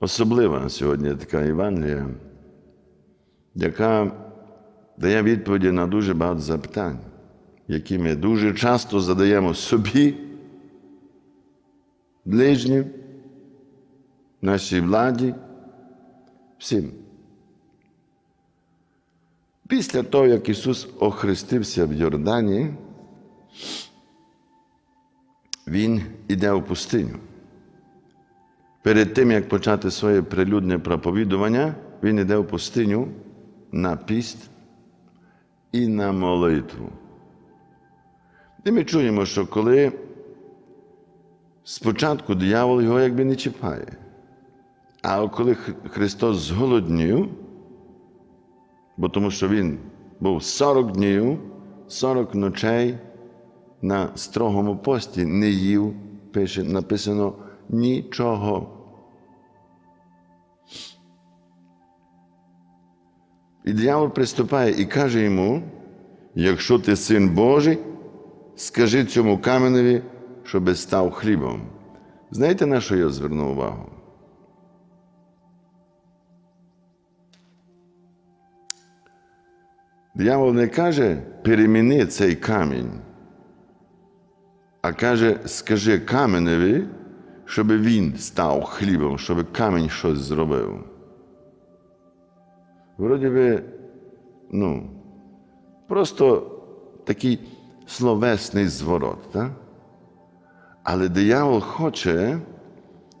особлива сьогодні така Євангелія, яка дає відповіді на дуже багато запитань, які ми дуже часто задаємо собі, ближнім, нашій владі, всім. Після того, як Ісус охрестився в Йордані, Він іде в пустиню. Перед тим, як почати своє прилюдне проповідування, Він іде в пустиню на піст і на молитву. І ми чуємо, що коли спочатку диявол його якби не чіпає, а коли Христос зголоднів, бо тому що Він був 40 днів, 40 ночей на строгому пості не їв, пише, написано нічого. І диявол приступає і каже йому: якщо ти син Божий, скажи цьому каменеві, щоби став хлібом. Знаєте, на що я звернув увагу? Диявол не каже, переміни цей камінь, а каже, скажи каменеві, щоб він став хлібом, щоб камінь щось зробив. Вроді би, ну, просто такий словесний зворот. Так? Але диявол хоче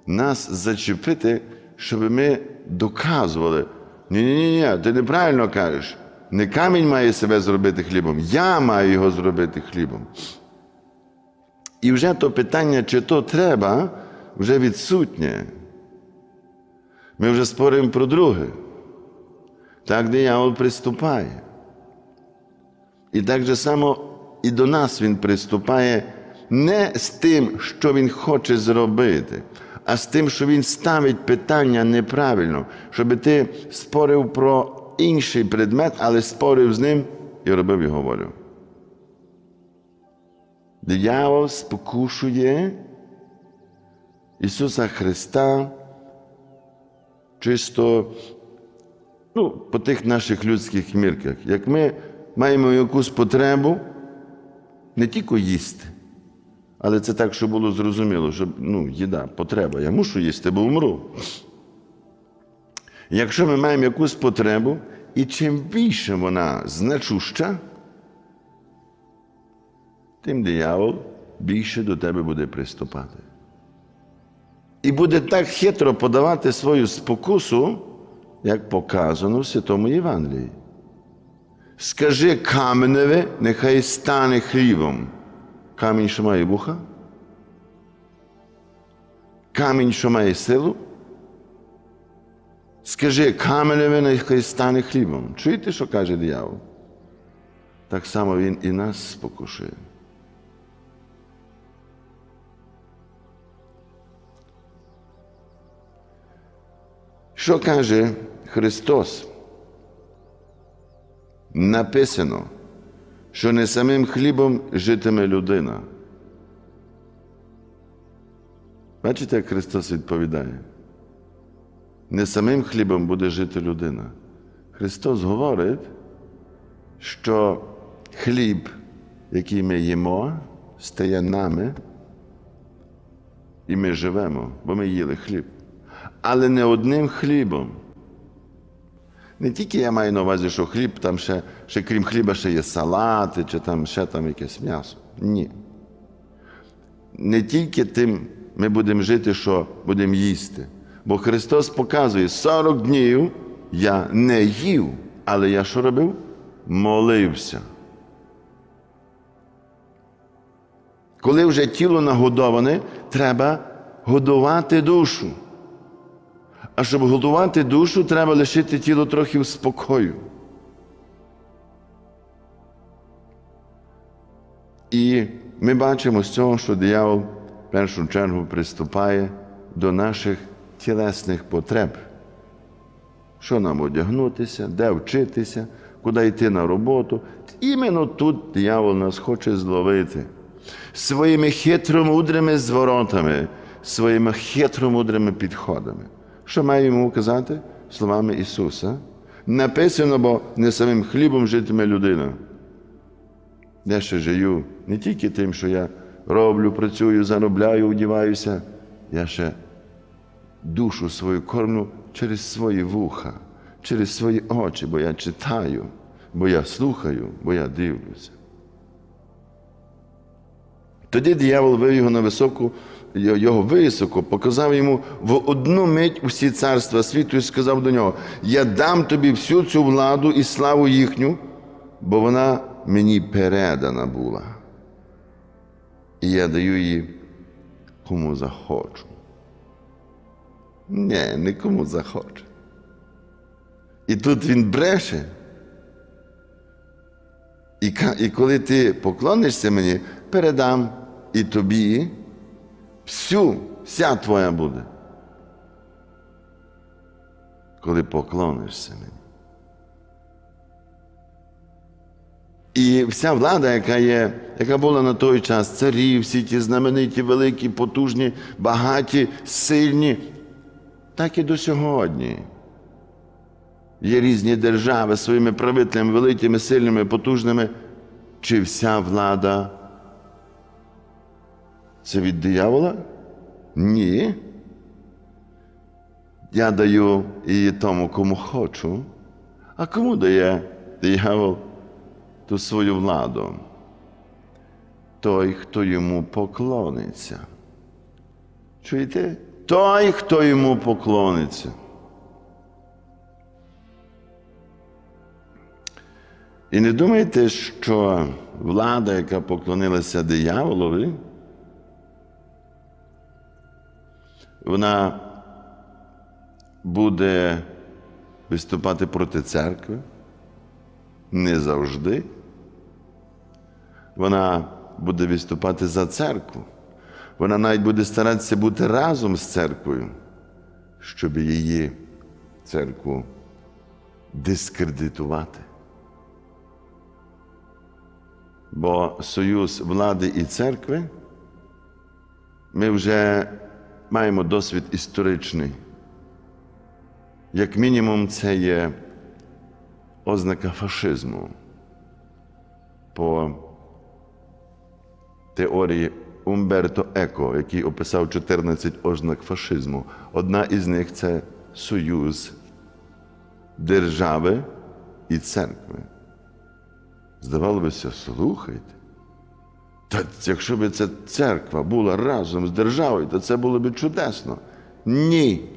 нас зачепити, щоб ми доказували. Ні-ні, ні ти неправильно кажеш. Не камінь має себе зробити хлібом, я маю його зробити хлібом. І вже то питання, чи то треба, вже відсутнє. Ми вже споримо про друге. Так диявол приступає. І так же само і до нас він приступає не з тим, що він хоче зробити, а з тим, що він ставить питання неправильно, щоб ти спорив про інший предмет, але спорив з ним і робив його волю. Диявол спокушує Ісуса Христа чисто ну, по тих наших людських мірках. Як ми маємо якусь потребу не тільки їсти, але це так, щоб було зрозуміло, що ну, їда, потреба. Я мушу їсти, бо вмру. Якщо ми маємо якусь потребу, і чим більше вона значуща, тим диявол більше до тебе буде приступати. І буде так хитро подавати свою спокусу, як показано в Святому Євангелії. Скажи каменеве, нехай стане хлібом. Камінь, що має вуха? Камінь, що має силу? Скажи каменеве, нехай стане хлібом. Чуєте, що каже диявол? Так само він і нас спокушує. Що каже Христос? Написано, що не самим хлібом житиме людина. Бачите, як Христос відповідає? Не самим хлібом буде жити людина. Христос говорить, що хліб, який ми їмо, стає нами, і ми живемо, бо ми їли хліб. Але не одним хлібом. Не тільки я маю на увазі, що хліб, там ще, ще крім хліба, ще є салати, чи там ще там якесь м'ясо. Ні. Не тільки тим ми будемо жити, що будемо їсти. Бо Христос показує, 40 днів я не їв, але я що робив? Молився. Коли вже тіло нагодоване, треба годувати душу. А щоб годувати душу, треба лишити тіло трохи в спокою. І ми бачимо з цього, що диявол в першу чергу приступає до наших тілесних потреб. Що нам одягнутися, де вчитися, куди йти на роботу. Іменно тут диявол нас хоче зловити своїми хитромудрими зворотами, своїми хитромудрими підходами Що має йому казати? Словами Ісуса. Написано, бо не самим хлібом житиме людина. Я ще живу не тільки тим, що я роблю, працюю, заробляю, одіваюся. Я ще душу свою кормлю через свої вуха, через свої очі, бо я читаю, бо я слухаю, бо я дивлюся. Тоді диявол вив його на високу, його високо, показав йому в одну мить усі царства світу і сказав до нього: Я дам тобі всю цю владу і славу їхню, бо вона мені передана була. І я даю її кому захочу. Ні, не кому захоче. І тут він бреше. І, і коли ти поклонишся мені, передам і тобі всю, вся твоя буде. Коли поклонишся мені. І вся влада, яка є, яка була на той час, царі, всі ті знамениті, великі, потужні, багаті, сильні, так і до сьогодні. Є різні держави своїми правителями, великими, сильними, потужними. Чи вся влада це від диявола? Ні. Я даю її тому, кому хочу. А кому дає диявол ту свою владу? Той, хто йому поклониться. Чуєте? Той, хто йому поклониться. І не думайте, що влада, яка поклонилася дияволові, вона буде виступати проти церкви не завжди. Вона буде виступати за церкву. Вона навіть буде старатися бути разом з церквою, щоб її церкву дискредитувати. Бо союз влади і церкви ми вже маємо досвід історичний. Як мінімум, це є ознака фашизму по теорії Умберто Еко, який описав 14 ознак фашизму. Одна із них це союз держави і церкви. Здавалося, слухайте. Та якщо б ця церква була разом з державою, то це було б чудесно. Ні.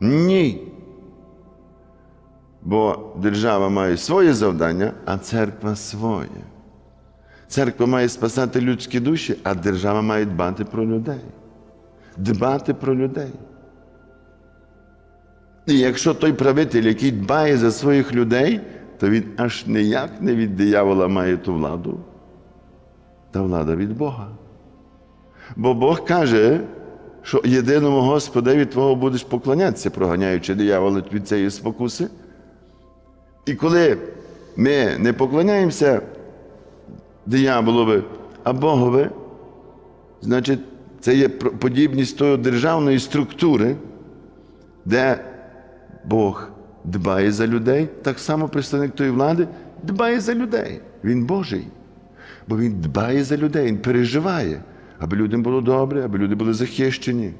Ні. Бо держава має своє завдання, а церква своє. Церква має спасати людські душі, а держава має дбати про людей. Дбати про людей. І якщо той правитель, який дбає за своїх людей, то він аж ніяк не від диявола має ту владу, та влада від Бога. Бо Бог каже, що єдиному Господеві Твого будеш поклонятися, проганяючи диявола від цієї спокуси. І коли ми не поклоняємося дияволові, а Богові, значить, це є подібність тої державної структури, де Бог дбає за людей, так само представник тої влади дбає за людей. Він Божий. Бо він дбає за людей, він переживає, аби людям було добре, аби люди були захищені.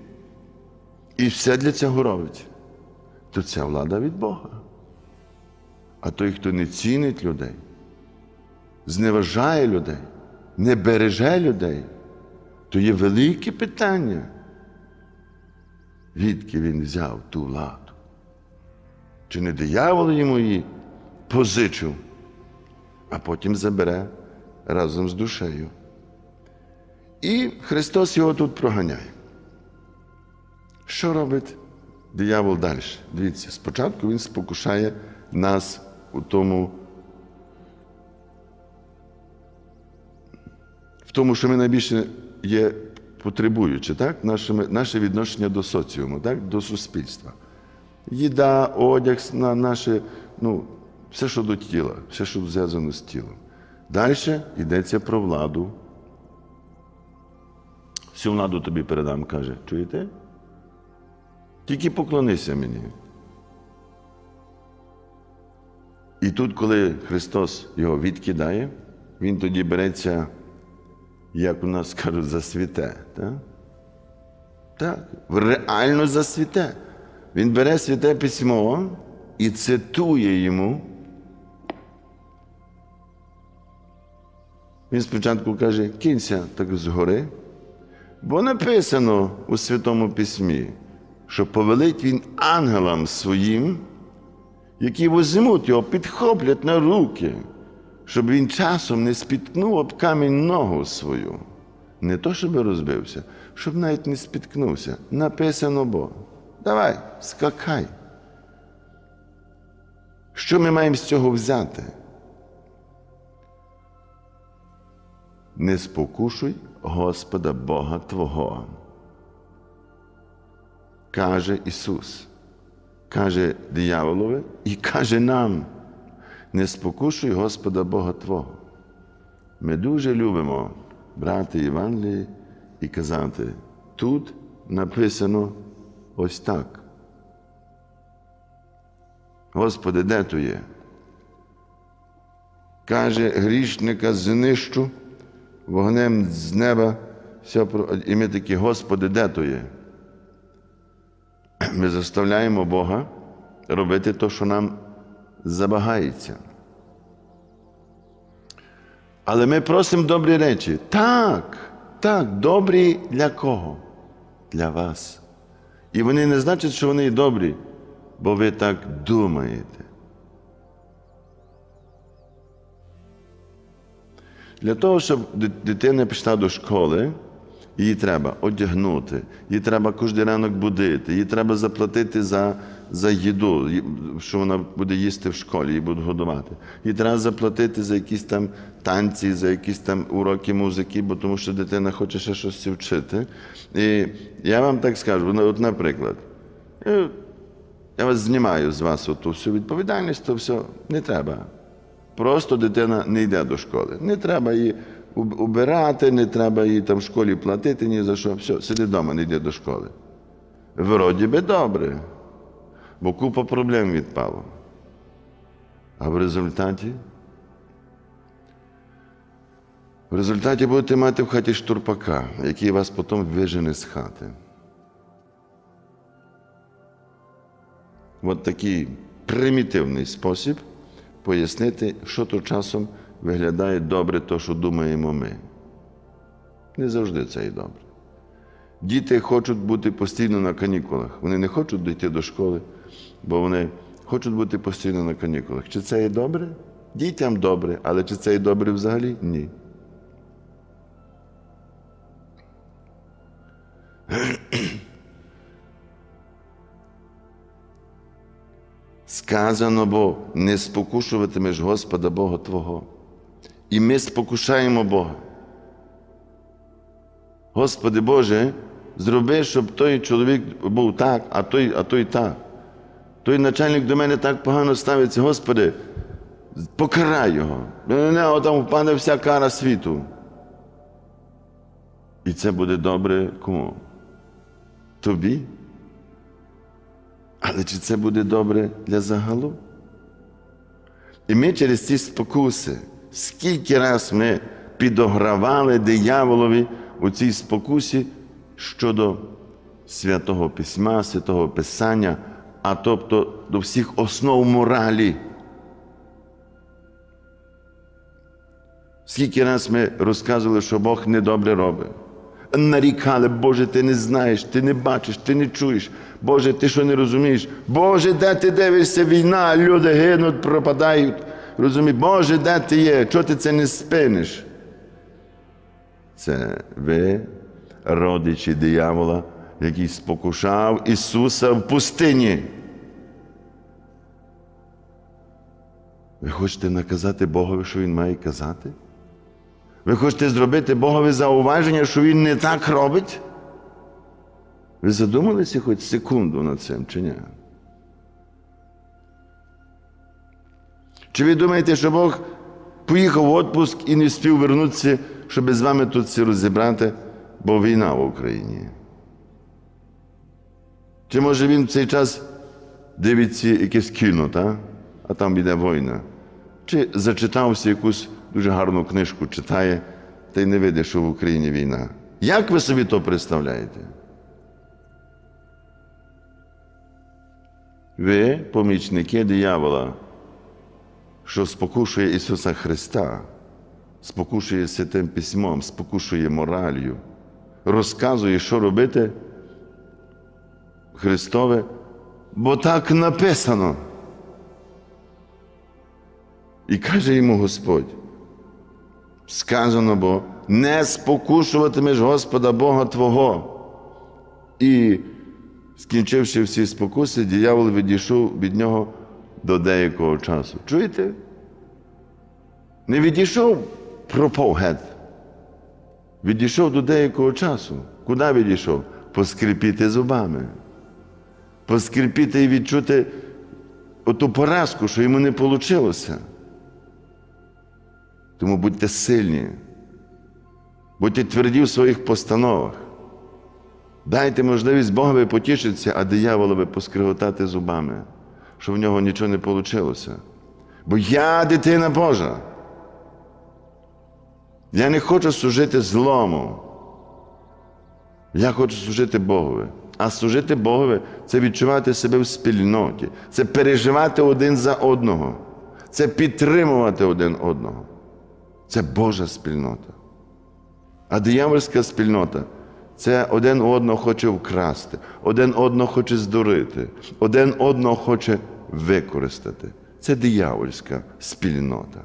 І все для цього робить. То ця влада від Бога. А той, хто не цінить людей, зневажає людей, не береже людей, то є велике питання. Відки він взяв ту владу? Чи не диявол йому її позичив, а потім забере разом з душею. І Христос його тут проганяє. Що робить диявол далі? Дивіться, спочатку він спокушає нас у тому, в тому, що ми найбільше є потребуючи, так? Наше, наше відношення до соціуму, так? до суспільства. Їда, одяг, на наше, ну, все, що до тіла, все, що зв'язано з тілом. Далі йдеться про владу. Всю владу тобі передам, каже. Чуєте? Тільки поклонися мені. І тут, коли Христос його відкидає, Він тоді береться, як у нас кажуть, за святе. Так? Так, реально за святе. Він бере святе письмо і цитує йому. Він спочатку каже, кінься так згори, бо написано у Святому Письмі, що повелить він ангелам своїм, які возьмуть його, підхоплять на руки, щоб він часом не спіткнув об камінь ногу свою. Не то, щоб розбився, щоб навіть не спіткнувся. Написано бо. Давай, скакай. Що ми маємо з цього взяти? Не спокушуй Господа Бога Твого. Каже Ісус, каже дияволове і каже нам, не спокушуй Господа Бога Твого. Ми дуже любимо брати Євангелії і казати, тут написано ось так. Господи, де то є? Каже грішника знищу вогнем з неба. Все, і ми такі, Господи, де то є? Ми заставляємо Бога робити те, що нам забагається. Але ми просимо добрі речі. Так, так, добрі для кого? Для вас. І вони не значать, що вони добрі, бо ви так думаєте. Для того, щоб дитина пішла до школи, її треба одягнути, її треба кожен ранок будити, їй треба заплатити за, за їду, що вона буде їсти в школі, її будуть годувати. Їй треба заплатити за якісь там танці, за якісь там уроки музики, бо тому що дитина хоче ще щось вчити. І я вам так скажу, ну, от, наприклад, е, я вас знімаю з вас оту всю відповідальність, то все не треба. Просто дитина не йде до школи. Не треба її убирати, не треба їй там в школі платити ні за що. Все, сиди вдома, не йде до школи. Вроді би добре, бо купа проблем відпало. А в результаті? В результаті будете мати в хаті штурпака, який вас потім вижене з хати. От такий примітивний спосіб пояснити, що то часом виглядає добре, то, що думаємо ми. Не завжди це і добре. Діти хочуть бути постійно на канікулах. Вони не хочуть дійти до школи, бо вони хочуть бути постійно на канікулах. Чи це і добре? Дітям добре, але чи це і добре взагалі? Ні. Сказано бо не спокушуватимеш Господа Бога Твого. І ми спокушаємо Бога. Господи Боже, зроби, щоб той чоловік був так, а той, а той так. Той начальник до мене так погано ставиться, Господи, покарай його. Нього там впаде вся кара світу. І це буде добре кому? Тобі? Але чи це буде добре для загалу? І ми через ці спокуси, скільки раз ми підогравали дияволові у цій спокусі щодо святого письма, святого Писання, а тобто до всіх основ моралі. Скільки раз ми розказували, що Бог недобре робить. Нарікали, Боже, ти не знаєш, ти не бачиш, ти не чуєш. Боже, ти що не розумієш? Боже, де ти дивишся війна, люди гинуть, пропадають. Розумієш, Боже, де ти є? Чого ти це не спиниш? Це ви, родичі диявола, який спокушав Ісуса в пустині. Ви хочете наказати Богові, що Він має казати? Ви хочете зробити Богові зауваження, що Він не так робить? Ви задумалися хоч секунду над цим чи ні? Чи ви думаєте, що Бог поїхав в відпуск і не спів вернутися, щоб з вами тут все розібрати, бо війна в Україні? Чи може він в цей час дивиться якесь кіно, та? а там йде війна? Чи зачитався якусь дуже гарну книжку, читає, та й не видить, що в Україні війна? Як ви собі то представляєте? Ви помічники диявола, що спокушує Ісуса Христа, спокушує святим письмом, спокушує моралью, розказує, що робити Христове, бо так написано. І каже йому Господь, сказано бо не спокушуватимеш Господа Бога Твого. І скінчивши всі спокуси, диявол відійшов від нього до деякого часу. Чуєте? Не відійшов, пропав. Відійшов до деякого часу. Куди відійшов? Поскріпіти зубами. Поскріпіти і відчути оту поразку, що йому не вийшло. Тому будьте сильні, будьте тверді в своїх постановах. Дайте можливість Богові потішитися, а дияволові поскриготати зубами, що в нього нічого не вийшло. Бо я дитина Божа. Я не хочу служити злому. Я хочу служити Богові. А служити Богові це відчувати себе в спільноті, це переживати один за одного, це підтримувати один одного. Це Божа спільнота. А диявольська спільнота це один одного хоче вкрасти, один одного хоче здурити, один одного хоче використати. Це диявольська спільнота.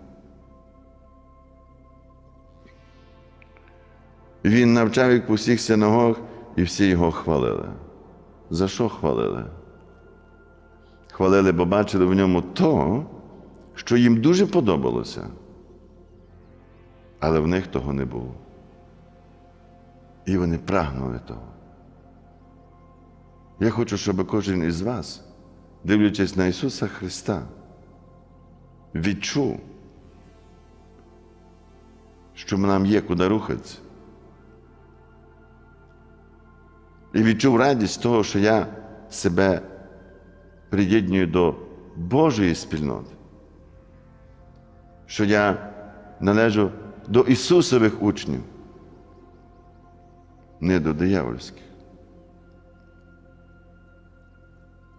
Він навчав їх по всіх синагогах, і всі його хвалили. За що хвалили? Хвалили, бо бачили в ньому то, що їм дуже подобалося, але в них того не було. І вони прагнули того. Я хочу, щоб кожен із вас, дивлячись на Ісуса Христа, відчув, що нам є куди рухатися. І відчув радість того, що я себе приєднюю до Божої спільноти, що я належу до Ісусових учнів, не до диявольських.